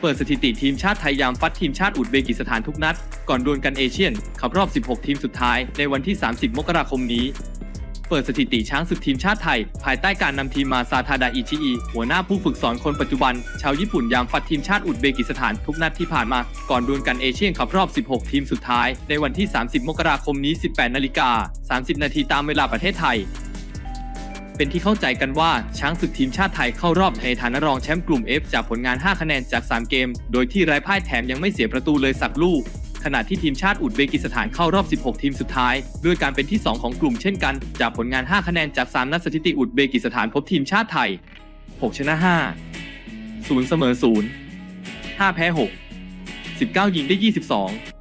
เปิดสถิติทีมชาติไทยยามฟัดทีมชาติอุซเบกิสถานทุกนัด ก่อนดวลกันเอเชียนขับรอบ 16 ทีมสุดท้ายในวันที่ 30 มกราคมนี้ เปิดสถิติช้างศึกทีมชาติไทย ภายใต้การนำทีมมาซาทาดาอิชิอิหัวหน้าผู้ฝึกสอนคนปัจจุบัน ชาวญี่ปุ่นยามฟัดทีมชาติอุซเบกิสถานทุกนัดที่ผ่านมา ก่อนดวลกันเอเชียนขับรอบ 16 ทีมสุดท้ายในวันที่ 30 มกราคมนี้ 18 นาฬิกา 30 นาทีตามเวลาประเทศไทย เป็นที่เข้าใจกันว่าช้างศึกทีมชาติไทยเข้ารอบในฐานะรองแชมป์กลุ่ม F จากผลงาน 5 คะแนนจาก 3 เกม โดยที่ไร้พ่ายแถมยังไม่เสียประตูเลยสักลูกขณะที่ทีมชาติอุซเบกิสถานเข้ารอบ 16 ทีมสุดท้าย ด้วยการเป็นที่ 2 ของกลุ่มเช่นกัน จากผลงาน 5 คะแนนจาก 3 นัดสถิติอุซเบกิสถานพบทีมชาติไทย 6 ชนะ 5 0 เสมอ 0 5 แพ้ 6 19 ยิงได้ 22